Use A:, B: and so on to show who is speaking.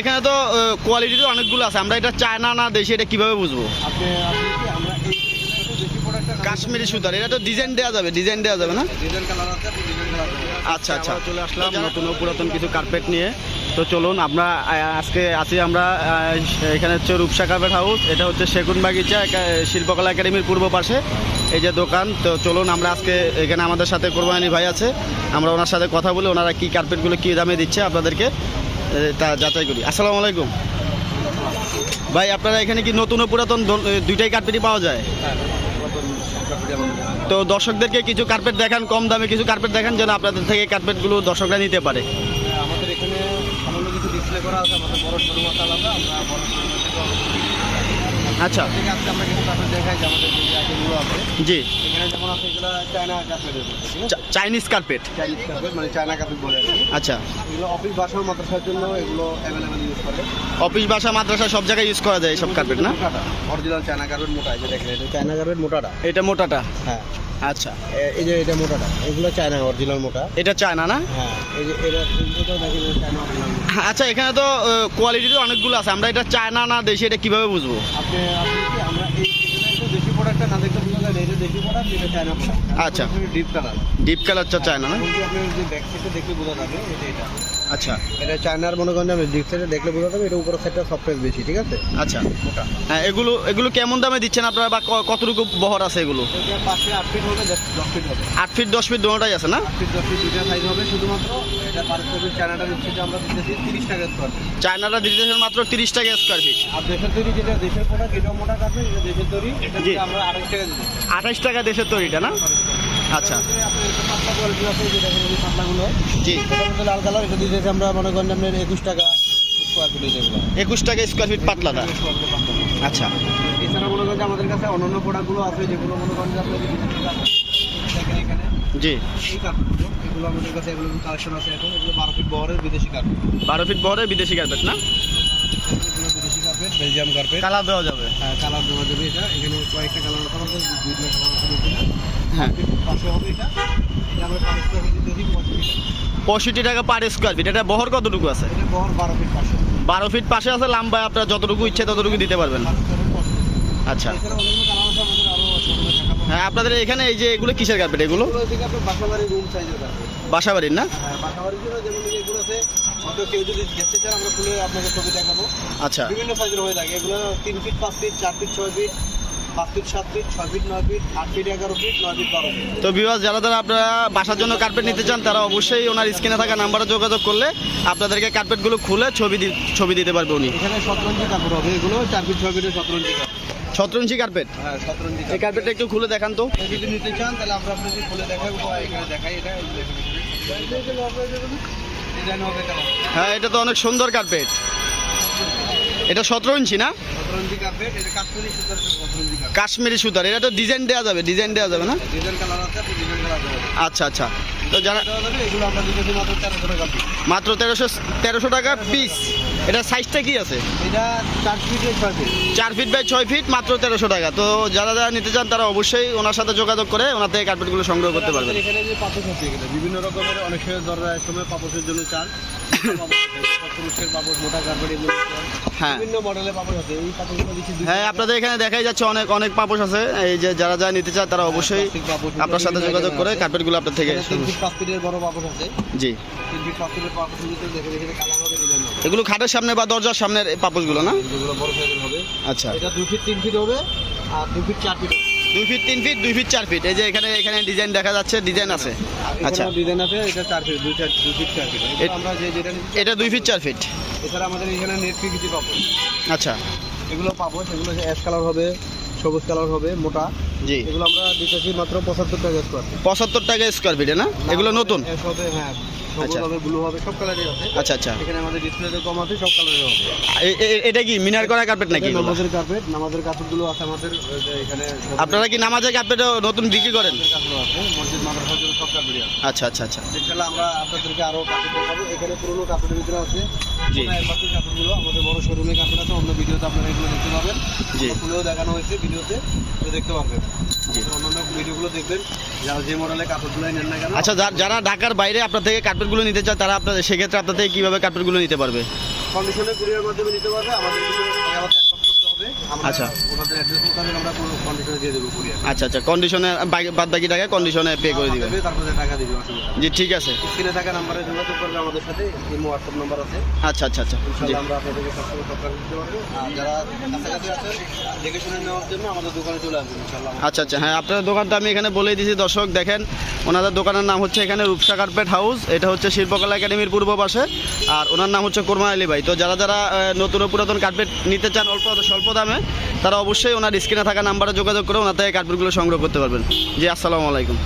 A: এখানে তো কোয়ালিটি তো অনেকগুলো আছে। আমরা এটা চায়না না দেশি এটা কীভাবে বুঝব? কাশ্মীরি সুতার। এটা তো ডিজাইন দেওয়া যাবে ডিজাইন দেওয়া যাবে না? আচ্ছা আচ্ছা।
B: চলে আসলাম
A: নতুন পুরাতন কিছু কার্পেট নিয়ে। তো চলুন আমরা আজকে আছি আমরা এখানে হচ্ছে রূপসা কার্পেট হাউস এটা হচ্ছে সেগুন বাগিচা শিল্পকলা একাডেমির পূর্ব পাশে। এই যে দোকান তো চলুন আমরা আজকে এখানে আমাদের সাথে কোরবানি ভাই আছে। আমরা ওনার সাথে কথা বলে ওনারা কী কার্পেটগুলো কী দামে দিচ্ছে আপনাদেরকে। তা যাচাই করি। আসসালামু আলাইকুম। ভাই, আপনারা এখানে কি নতুন ও পুরাতন দুইটাই কার্পেটই পাওয়া যায়? তো দর্শকদেরকে কিছু কার্পেট দেখান, কম দামে কিছু কার্পেট দেখান, যেন আপনাদের থেকে কার্পেটগুলো দর্শকরা নিতে পারে।
B: আমাদের এখানে কিছু ডিসপ্লে করা আছে, আমাদের বড় আলাদা, আমরা
A: আচ্ছা।
B: আজকে আমরা কিছু কাপড় দেখাই যে আমাদের যে আইটেমগুলো আছে
A: জি।
B: এখানে যেমন আছে এগুলো চায়না
A: চাইনিজ কার্পেট
B: চাইনিজ কাপড় মানে চায়না কাপড় বলে
A: আচ্ছা।
B: এগুলো অফিস বাসা মাদ্রাসার জন্য এগুলো অ্যাভেলেবেল ইউজ করে।
A: অফিস বাসা মাদ্রাসা সব জায়গায় ইউজ করা যায় এইসব কার্পেট না?
B: অরিজিনাল চায়না কার্পেট মোটা এই দেখেন এটা চায়না কার্পেট মোটাটা।
A: এটা মোটাটা?
B: হ্যাঁ।
A: আচ্ছা।
B: এই যে এটা মোটাটা এগুলো চায়না অরিজিনাল মোটা।
A: এটা চায়না না?
B: হ্যাঁ এই যে এটা এটাও দেখেন এটা চায়না অরিজিনাল
A: আচ্ছা এখানে তো কোয়ালিটি তো অনেকগুলো আছে। আমরা এটা চায়না না দেশি এটা কীভাবে বুঝব?
B: আপনি
A: আচ্ছা।
B: ডিপ কালার
A: ডিপ কালারটা চায়না না
B: দেখলে বোঝা যাবে এটা
A: আচ্ছা।
B: এটা চায়নার মনে করেন আপনি ডিপ সাইডে দেখলে বোঝা যাবে এটা উপরের সাইডটা সফটওয়্যার বেশি ঠিক আছে?
A: আচ্ছা
B: মোটা।
A: হ্যাঁ এগুলো এগুলো কেমন দামে দিচ্ছেন আপনারা বা কতটুকু বহর আছে এগুলো?
B: এটা পাশে আট ফিট হবে দশ ফিট হবে।
A: আট ফিট দশ ফিট দুটোটাই আছে না?
B: আট ফিট দশ ফিট দুইটা সাইজ হবে শুধুমাত্র এটা পার চায়নাটা দিচ্ছে যে আমরা দিতেছি তিরিশ টাকা স্কোয়ার ফিট
A: চায়নাটা দিতেছেন মাত্র তিরিশ টাকা স্কোয়ার ফিট
B: আর দেশের তৈরি যেটা দেশের প্রোডাক্ট এটাও মোটা কাটবে এটা দেশের তৈরি এটা আমরা আড়াইশ টাকা দিচ্ছি।
A: আঠাশ টাকা দেশের তৈরিটা না? আচ্ছা।
B: আপনার পাতলা কোয়ালিটি আছে যেটা এই পাতলাগুলো
A: জি।
B: এটার লাল কালার এটা দিতেছি আমরা মনে করেন আপনার একুশ টাকা স্কোয়ার ফিট যেগুলো
A: একুশ টাকা স্কোয়ার ফিট পাতলাটা আচ্ছা।
B: এছাড়া মনে করেন আমাদের কাছে অন্যান্য প্রোডাক্টগুলো আছে যেগুলো মনে করেন এখানে
A: জি।
B: এগুলো আমাদের কাছে এগুলো কালেকশন আছে এখন এগুলো বারো ফিট বহরের বিদেশি কার্পেট
A: বারো ফিট বহরে বিদেশি কার্পেট না?
B: বেলজিয়াম কার্পেট
A: কালার দেওয়া যাবে।
B: হ্যাঁ কালার দেওয়া যাবে এটা। এখানে কয়েকটা কালার আমাদের দুইটা কালার
A: হ্যাঁ।
B: পাশে হবে এটা। এটা আমরা পঁয়ষট্টি টাকা।
A: পার স্কোয়ার ফিট এটা বহর কতটুকু আছে?
B: বারো ফিট পাশে।
A: বারো ফিট পাশে আছে লাম্বা আপনার যতটুকু ইচ্ছে ততটুকু দিতে পারবেন। আচ্ছা।
B: কালার
A: হ্যাঁ আপনাদের এখানে এই যে এগুলো কিসের কার্পেট এগুলো? বাসাবাড়ির না?
B: হ্যাঁ বাসাবাড়ির জন্য যেমন এগুলো আছে হয়তো কেউ যদি দেখতে চান আমরা খুলে আপনাকে ছবি দেখাবো।
A: আচ্ছা।
B: বিভিন্ন সাইজের হয়ে থাকে। এগুলো তিন ফিট পাঁচ ফিট চার ফিট ছয় ফিট
A: তো বিভাগ যারা যারা আপনারা বাসার জন্য কার্পেট নিতে চান তারা অবশ্যই ওনার স্ক্রিনে থাকা নাম্বারে যোগাযোগ করলে আপনাদেরকে কার্পেটগুলো খুলে ছবি ছবি দিতে পারবে উনি।
B: এখানে সতরঞ্জি কাপড় হবে। এগুলো চার ফিট ছয় ফিটের সতরঞ্জি কাপড়
A: শতরঞ্জি কার্পেট
B: হ্যাঁ
A: এই কার্পেটটা একটু খুলে দেখান তো।
B: যদি নিতে চান তাহলে আমরা আপনাকে খুলে দেখাবো এখানে দেখাই এটা
A: হ্যাঁ এটা তো অনেক সুন্দর কার্পেট এটা সতেরো ইঞ্চি না?
B: কাশ্মীরি সুতার।
A: এটা তো ডিজাইন দেওয়া যাবে ডিজাইন দেওয়া যাবে না? আচ্ছা আচ্ছা। তো যারা
B: মাত্র তেরোশো
A: তেরোশো টাকা পিস এটা সাইজটা কি আছে?
B: এটা চার ফিটে ছয় ফিট
A: চার ফিট বাই ছয় ফিট মাত্র তেরোশো টাকা। তো যারা যারা নিতে চান তারা অবশ্যই ওনার সাথে যোগাযোগ করে ওনার থেকে কার্পেটগুলো সংগ্রহ করতে পারবেন।
B: এখানে যে পাপোশ আছে এখানে বিভিন্ন রকমের অনেক সময় দরজার সময় পাপোশের জন্য এগুলো
A: হ্যাঁ।
B: বিভিন্ন মডেলের পাপোশ আছে এই পাপোশগুলো দিচ্ছি
A: হ্যাঁ আপনাদের এখানে দেখাই যাচ্ছে অনেক অনেক পাপোশ আছে। এই যে যারা যারা নিতে চান তারা অবশ্যই আপনার সাথে যোগাযোগ করে কার্পেটগুলো আপনার থেকে
B: বড় পাপোশ আছে।
A: জি। এগুলো খাটের সামনে বা দরজার সামনের পাপোশগুলো না?
B: যেগুলো বড় সাইজের হবে।
A: আচ্ছা।
B: এটা দুই ফিট তিন ফিট হবে আর দুই ফিট চার ফিট
A: দুই ফিট তিন ফিট দুই ফিট চার ফিট এই যে এখানে এখানে ডিজাইন দেখা যাচ্ছে ডিজাইন আছে। আচ্ছা।
B: ডিজাইন আছে এটা চার ফিট দুই চার দুই ফিট চার ফিট আমরা যে যেটা
A: এটা দুই ফিট চার ফিট
B: এছাড়া আমাদের এখানে নেট কিছু পাবো
A: আচ্ছা।
B: এগুলো পাবো সেগুলো অ্যাশ কালার হবে সবুজ কালার হবে মোটা।
A: জি।
B: এগুলো আমরা দিতেছি মাত্র পঁচাত্তর টাকা স্কোয়ার
A: পঁচাত্তর টাকা স্কোয়ার ফিটে না? এগুলো নতুন?
B: হবে হ্যাঁ
A: আচ্ছা।
B: হবে ব্লু হবে সব কালারই
A: আচ্ছা আচ্ছা।
B: এখানে আমাদের ডিসপ্লেতে কম আছে সব কালারের হবে।
A: এ- এ- এটা কি মিনার করা কার্পেট নাকি
B: নামাজের কার্পেট নামাজের কাপড়গুলো আছে আমাদের ওই যে এখানে সব
A: আপনারা কি নামাজের কার্পেটও নতুন বিক্রি করেন? আচ্ছা আচ্ছা আচ্ছা।
B: আমরা আপনাদেরকে আরও এখানে পুরোনো কাপড়ের ভিতরে আছে একমাত্র কাপড়গুলো আমাদের বড় শোরুমে কাপড় আছে অন্য ভিডিওতে আপনারা এগুলো দেখতে পাবেন। দেখানো হয়েছে ভিডিওতে দেখতে পাবেন অন্যান্য ভিডিওগুলো দেখবেন যারা যে মডেলের কাপড়গুলো নেন না কেন।
A: আচ্ছা যারা ঢাকার বাইরে আপনার থেকে কার্পেটগুলো নিতে চায় তারা আপনাদের সেক্ষেত্রে আপনার থেকে কীভাবে কার্পেটগুলো নিতে পারবে?
B: কন্ডিশনে কুরিয়ার মাধ্যমে নিতে পারবে আমাদের আমাদের
A: আচ্ছা। আচ্ছা আচ্ছা কন্ডিশনে বাদ বাকি টাকা কন্ডিশনে পে করে দিবেন। জি ঠিক আছে।
B: স্ক্রিনে থাকা নাম্বারে যোগাযোগ করবে আমাদের সাথে ইমো হোয়াটসঅ্যাপ নাম্বার আছে।
A: আচ্ছা আচ্ছা আচ্ছা
B: আমরা আপনাদেরকে সবসময় সরকার দিতে পারব। আর যারা কাছাকাছি আছেন দেখে শুনে নেওয়ার জন্য আমাদের দোকানে চলে আসবেন ইনশাআল্লাহ।
A: আচ্ছা আচ্ছা হ্যাঁ আপনার দোকানটা আমি এখানে বলেই দিয়েছি দর্শক দেখেন ওনাদের দোকানের নাম হচ্ছে এখানে রূপসা কার্পেট হাউস এটা হচ্ছে শিল্পকলা একাডেমির পূর্ব পাশে আর ওনার নাম হচ্ছে কোরমা আলী ভাই। তো যারা যারা নতুন পুরাতন কার্পেট নিতে চান অল্প স্বল্প দামে, তারা অবশ্যই ওনার স্ক্রিনে থাকা নাম্বারে যোগাযোগ করে ওনার থেকে কার্ডবোর্ডগুলো সংগ্রহ করতে পারবেন। জি, আসসালামু আলাইকুম।